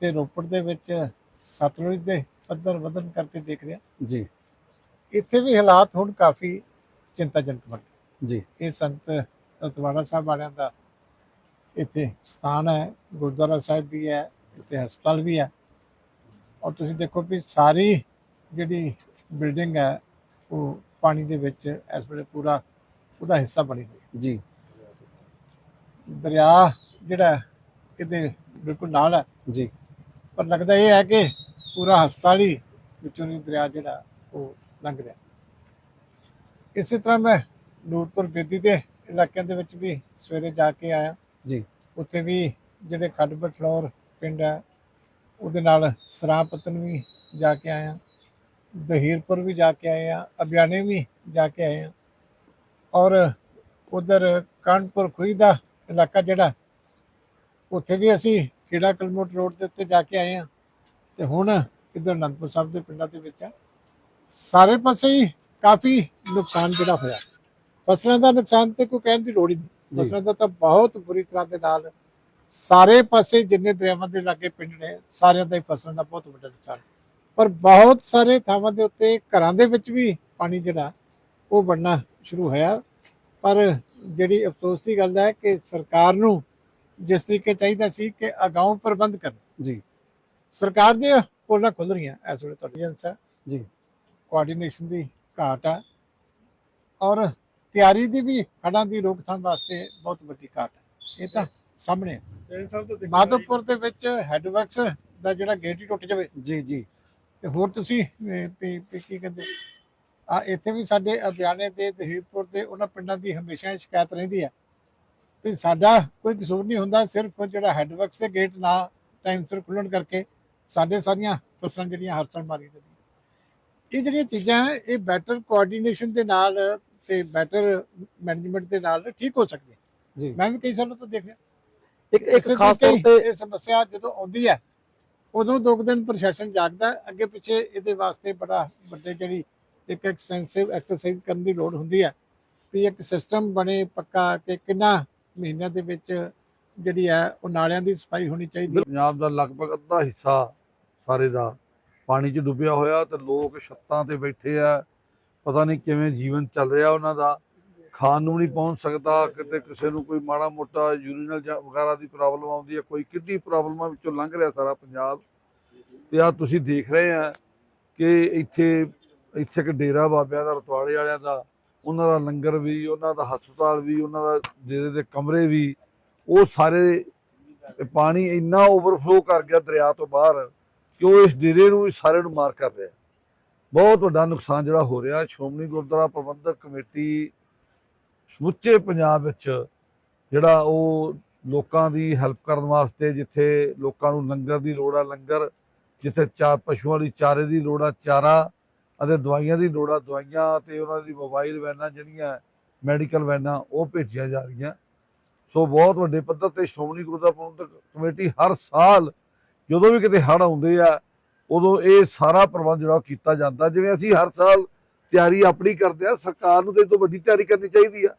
ਤੇ ਰੋਪੜ ਦੇ ਵਿੱਚ ਸਤਲੁਜ ਦੇ ਪੱਧਰ ਵਧਣ ਕਰਕੇ ਦੇਖ ਰਿਹਾ। ਜੀ। ਇੱਥੇ ਵੀ ਹਾਲਾਤ ਹੁਣ ਕਾਫੀ ਚਿੰਤਾਜਨਕ ਬਣ ਗਏ। ਜੀ। ਇਹ ਸੰਤ ਰਤਵਾੜਾ ਸਾਹਿਬ ਵਾਲਿਆਂ ਦਾ ਇੱਥੇ ਸਥਾਨ ਹੈ ਗੁਰਦੁਆਰਾ ਸਾਹਿਬ ਵੀ ਹੈ ਇੱਥੇ ਹਸਪਤਾਲ ਵੀ ਹੈ। ਔਰ ਤੁਸੀਂ ਦੇਖੋ ਵੀ ਸਾਰੀ ਜਿਹੜੀ ਬਿਲਡਿੰਗ ਹੈ ਉਹ ਪਾਣੀ ਦੇ ਵਿੱਚ ਇਸ ਵੇਲੇ ਪੂਰਾ ਉਹਦਾ ਹਿੱਸਾ ਬਣੀ ਹੋਈ ਹੈ। ਜੀ। ਦਰਿਆ ਜਿਹੜਾ ਇਹਦੇ ਬਿਲਕੁਲ ਨਾਲ ਹੈ। ਜੀ। ਪਰ ਲੱਗਦਾ ਇਹ ਹੈ ਕਿ ਪੂਰਾ ਹਸਪਤਾਲ ਹੀ ਵਿੱਚੋਂ ਦੀ ਦਰਿਆ ਜਿਹੜਾ ਉਹ ਲੰਘ ਰਿਹਾ। ਇਸੇ ਤਰ੍ਹਾਂ ਮੈਂ ਨੂਰਪੁਰ ਬੇਦੀ ਦੇ ਇਲਾਕਿਆਂ ਦੇ ਵਿੱਚ ਵੀ ਸਵੇਰੇ ਜਾ ਕੇ ਆਇਆ। ਜੀ। ਉੱਥੇ ਵੀ ਜਿਹੜੇ ਖੱਡ ਬਠਲੌਰ ਪਿੰਡ ਹੈ ਉਹਦੇ ਨਾਲ ਸਰਾਪਤਨ ਵੀ ਜਾ ਕੇ ਆਇਆ। ਦਹੀਰਪੁਰ ਵੀ ਜਾ ਕੇ ਆਏ ਆ ਅਬਿਆਣੇ ਵੀ ਜਾ ਕੇ ਆਏ ਆ ਔਰ ਉਧਰ ਕਾਨਪੁਰ ਖੁਈ ਦਾ ਇਲਾਕਾ ਜਿਹੜਾ ਉੱਥੇ ਵੀ ਅਸੀਂ ਖੇੜਾ ਕਲਮੋਟ ਰੋਡ ਦੇ ਉੱਤੇ ਜਾ ਕੇ ਆਏ ਆ। ਤੇ ਹੁਣ ਇਧਰ ਅਨੰਦਪੁਰ ਸਾਹਿਬ ਦੇ ਪਿੰਡਾਂ ਦੇ ਵਿੱਚ ਆ। ਸਾਰੇ ਪਾਸੇ ਹੀ ਕਾਫੀ ਨੁਕਸਾਨ ਜਿਹੜਾ ਹੋਇਆ। ਫਸਲਾਂ ਦਾ ਨੁਕਸਾਨ ਤੇ ਕੋਈ ਕਹਿਣ ਦੀ ਲੋੜ ਹੀ ਨਹੀਂ। ਫਸਲਾਂ ਦਾ ਤਾਂ ਬਹੁਤ ਬੁਰੀ ਤਰ੍ਹਾਂ ਦੇ ਨਾਲ ਸਾਰੇ ਪਾਸੇ ਜਿੰਨੇ ਦਰਿਆਵਾਂ ਦੇ ਲਾਗੇ ਪਿੰਡ ਨੇ ਸਾਰਿਆਂ ਦਾ ਹੀ ਫਸਲਾਂ ਦਾ ਬਹੁਤ ਵੱਡਾ ਨੁਕਸਾਨ। ਪਰ ਬਹੁਤ ਸਾਰੇ ਥਾਵਾਂ ਦੇ ਉੱਤੇ ਘਰਾਂ ਦੇ ਵਿੱਚ ਵੀ ਪਾਣੀ ਜਿਹੜਾ ਉਹ ਵੜਨਾ ਸ਼ੁਰੂ ਹੋਇਆ। ਪਰ ਜਿਹੜੀ ਅਫਸੋਸ ਦੀ ਗੱਲ ਹੈ ਕਿ ਸਰਕਾਰ ਨੂੰ ਜਿਸ ਤਰੀਕੇ ਚਾਹੀਦਾ ਸੀ ਕਿ ਅਗਾਊਂ ਪ੍ਰਬੰਧ ਕਰਨ। ਜੀ। ਸਰਕਾਰ ਦੀਆਂ ਪੋਲਾਂ ਖੁੱਲ ਰਹੀਆਂ ਇਸ ਵੇਲੇ ਤੁਹਾਡੀ ਏਜੰਸ ਹੈ। ਜੀ। ਕੋਆਰਡੀਨੇਸ਼ਨ ਦੀ ਘਾਟ ਹੈ ਔਰ ਤਿਆਰੀ ਦੀ ਵੀ ਹੜ੍ਹਾਂ ਦੀ ਰੋਕਥਾਮ ਵਾਸਤੇ ਬਹੁਤ ਵੱਡੀ ਘਾਟ ਹੈ। ਇਹ ਤਾਂ ਸਾਹਮਣੇ ਹੈ ਮਾਧੋਪੁਰ ਦੇ ਵਿੱਚ ਹੈਡਵਰਕਸ ਦਾ ਜਿਹੜਾ ਗੇਟ ਹੀ ਟੁੱਟ ਜਾਵੇ। ਜੀ ਜੀ। ਤੇ ਹੋਰ ਤੁਸੀਂ ਅਹ, ਵੀ- ਵੀ ਕੀ ਕਹਿੰਦੇ? ਆ ਇੱਥੇ ਵੀ ਸਾਡੇ ਅਭਿਆਨੇ ਤੇ ਦਹੀਪੁਰ ਦੇ ਉਹਨਾਂ ਪਿੰਡਾਂ ਦੀ ਹਮੇਸ਼ਾ ਇਹ ਸ਼ਿਕਾਇਤ ਰਹਿੰਦੀ ਹੈ ਵੀ ਸਾਡਾ ਕੋਈ ਕਸੂਰ ਨਹੀਂ ਹੁੰਦਾ ਸਿਰਫ ਜਿਹੜਾ ਹੈਡਵਰਕਸ ਦੇ ਗੇਟ ਨਾ ਟਾਈਮ ਸਿਰ ਖੁੱਲਣ ਕਰਕੇ ਸਾਡੇ ਸਾਰੀਆਂ ਫਸਲਾਂ ਜਿਹੜੀਆਂ ਹਰ ਸਾਲ ਮਾਰੀ ਜਾਂਦੀਆਂ। ਇਹ ਜਿਹੜੀਆਂ ਚੀਜ਼ਾਂ ਇਹ ਬੈਟਰ ਕੋਆਰਡੀਨੇਸ਼ਨ ਦੇ ਨਾਲ ਤੇ ਬੈਟਰ ਮੈਨੇਜਮੈਂਟ ਦੇ ਨਾਲ ਠੀਕ ਹੋ ਸਕਦੀਆਂ। ਜੀ। ਮੈਂ ਵੀ ਕਈ ਸਾਲਾਂ ਤੋਂ ਦੇਖ ਰਿਹਾ। ਇੱਕ ਇੱਕ ਖਾਸ ਤੌਰ ਤੇ ਇਹ ਸਮੱਸਿਆ ਜਦੋਂ ਆਉਂਦੀ ਹੈ ਉਦੋਂ ਦੋ ਦਿਨ ਪ੍ਰਸ਼ਾਸਨ ਜਾਗਦਾ। ਅੱਗੇ ਪਿੱਛੇ ਇਹਦੇ ਵਾਸਤੇ ਬੜਾ ਵੱਡੇ ਜਿਹੜੀ ਇੱਕ ਐਕਸਟੈਂਸਿਵ ਐਕਸਰਸਾਈਜ਼ ਕਰਨ ਦੀ ਲੋੜ ਹੁੰਦੀ ਹੈ। ਵੀ ਇੱਕ ਸਿਸਟਮ ਬਣੇ ਪੱਕਾ ਕਿ ਕਿੰਨਾ ਮਹੀਨਿਆਂ ਦੇ ਵਿੱਚ ਜਿਹੜੀ ਹੈ, ਉਹ ਨਾਲਿਆਂ ਦੀ ਸਫ਼ਾਈ ਹੋਣੀ ਚਾਹੀਦੀ ਹੈ। ਪੰਜਾਬ ਦਾ ਲਗਭਗ ਅੱਧਾ ਹਿੱਸਾ ਸਾਰੇ ਦਾ ਪਾਣੀ 'ਚ ਡੁੱਬਿਆ ਹੋਇਆ ਤੇ ਲੋਕ ਛੱਤਾਂ ਤੇ ਬੈਠੇ ਆ। ਪਤਾ ਨਹੀਂ ਕਿਵੇਂ ਜੀਵਨ ਚੱਲ ਰਿਹਾ ਉਹਨਾਂ ਦਾ। ਖਾਣ ਨੂੰ ਨਹੀਂ ਪਹੁੰਚ ਸਕਦਾ। ਕਿਤੇ ਕਿਸੇ ਨੂੰ ਕੋਈ ਮਾੜਾ ਮੋਟਾ ਯੂਰੀਨਲ ਵਗੈਰਾ ਦੀ ਪ੍ਰੋਬਲਮ ਆਉਂਦੀ ਹੈ, ਕੋਈ ਕਿੱਡੀ ਪ੍ਰੋਬਲਮਾਂ ਵਿੱਚੋਂ ਲੰਘ ਰਿਹਾ ਸਾਰਾ ਪੰਜਾਬ। ਤੇ ਆ ਤੁਸੀਂ ਦੇਖ ਰਹੇ ਆ ਕਿ ਇੱਥੇ ਇੱਥੇ ਇੱਕ ਡੇਰਾ ਬਾਬਿਆਂ ਦਾ, ਰਤਵਾੜੇ ਵਾਲਿਆਂ ਦਾ ਉਹਨਾਂ ਦਾ ਲੰਗਰ ਵੀ, ਉਹਨਾਂ ਦਾ ਹਸਪਤਾਲ ਵੀ, ਉਹਨਾਂ ਦਾ ਡੇਰੇ ਦੇ ਕਮਰੇ ਵੀ, ਉਹ ਸਾਰੇ ਪਾਣੀ ਇੰਨਾ ਓਵਰਫਲੋ ਕਰ ਗਿਆ ਦਰਿਆ ਤੋਂ ਬਾਹਰ ਕਿ ਉਹ ਇਸ ਡੇਰੇ ਨੂੰ ਵੀ ਸਾਰੇ ਨੂੰ ਮਾਰ ਕਰ ਰਿਹਾ। ਬਹੁਤ ਵੱਡਾ ਨੁਕਸਾਨ ਜਿਹੜਾ ਹੋ ਰਿਹਾ, ਸ਼੍ਰੋਮਣੀ ਗੁਰਦੁਆਰਾ ਪ੍ਰਬੰਧਕ ਕਮੇਟੀ ਸਮੁੱਚੇ ਪੰਜਾਬ ਵਿੱਚ ਜਿਹੜਾ ਉਹ ਲੋਕਾਂ ਦੀ ਹੈਲਪ ਕਰਨ ਵਾਸਤੇ ਜਿੱਥੇ ਲੋਕਾਂ ਨੂੰ ਲੰਗਰ ਦੀ ਲੋੜ ਆ, ਲੰਗਰ, ਜਿੱਥੇ ਚਾ ਪਸ਼ੂਆਂ ਦੀ ਚਾਰੇ ਦੀ ਲੋੜ ਆ, ਚਾਰਾ ਅਤੇ ਦਵਾਈਆਂ ਦੀ ਲੋੜ ਦਵਾਈਆਂ ਤੇ ਉਹਨਾਂ ਦੀ ਮੋਬਾਈਲ ਵੈਨਾਂ ਜਿਹੜੀਆਂ ਮੈਡੀਕਲ ਵੈਨਾਂ ਉਹ ਭੇਜੀਆਂ ਜਾ ਰਹੀਆਂ। ਸੋ ਬਹੁਤ ਵੱਡੇ ਪੱਧਰ ਤੇ ਸ਼੍ਰੋਮਣੀ ਗੁਰਦੁਆਰਾ ਪ੍ਰਬੰਧਕ ਕਮੇਟੀ ਹਰ ਸਾਲ ਜਦੋਂ ਵੀ ਕਿਤੇ ਹੜ੍ਹ ਆਉਂਦੇ ਆ, ਉਦੋਂ ਇਹ ਸਾਰਾ ਪ੍ਰਬੰਧ ਜਿਹੜਾ ਕੀਤਾ ਜਾਂਦਾ। ਜਿਵੇਂ ਅਸੀਂ ਹਰ ਸਾਲ ਤਿਆਰੀ ਆਪਣੀ ਕਰਦੇ ਆ, ਸਰਕਾਰ ਨੂੰ ਤੇ ਇਹ ਤੋਂ ਵੱਡੀ ਤਿਆਰੀ ਕਰਨੀ ਚਾਹੀਦੀ ਆ।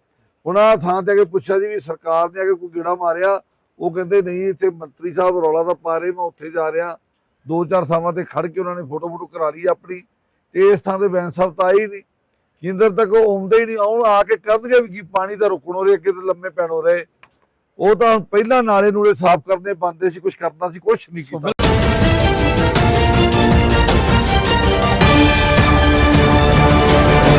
ਹੁਣ ਆਹ ਥਾਂ ਤੇ ਆ ਕੇ ਪੁੱਛਿਆ ਜੀ ਵੀ ਸਰਕਾਰ ਨੇ ਆ ਕੇ ਕੋਈ ਗੇੜਾ ਮਾਰਿਆ, ਉਹ ਕਹਿੰਦੇ ਨਹੀਂ, ਇੱਥੇ ਮੰਤਰੀ ਸਾਹਿਬ ਰੌਲਾ ਦਾ ਪਾ ਰਹੇ, ਮੈਂ ਉੱਥੇ ਜਾ ਰਿਹਾ। ਦੋ ਚਾਰ ਥਾਵਾਂ ਤੇ ਖੜ ਕੇ ਉਹਨਾਂ ਨੇ ਫੋਟੋ ਫੋਟੋ ਕਰਾ ਲਈ ਆਪਣੀ। ਤੇ ਇਸ ਥਾਂ ਤੇ ਬੈਂਸ ਸਾਹਿਬ ਤਾਂ ਆਈ ਹੀ ਨਹੀਂ। ਕੇਂਦਰ ਤੱਕ ਉਹ ਆਉਂਦੇ ਹੀ ਨਹੀਂ, ਆਉਣ ਆ ਕੇ ਕਰਨਗੇ ਵੀ ਕੀ ਪਾਣੀ ਦਾ ਰੁਕਣੋ ਰਹੇ ਕਿਤੇ ਲੰਮੇ ਪੈਣੋ ਰਹੇ ਉਹ ਤਾਂ ਪਹਿਲਾਂ ਨਾਲੇ ਨੂਲੇ ਸਾਫ਼ ਕਰਨੇ ਬੰਦੇ ਸੀ ਕੁਝ ਕਰਨਾ ਸੀ ਕੁਝ ਨਹੀਂ ਕੀਤਾ।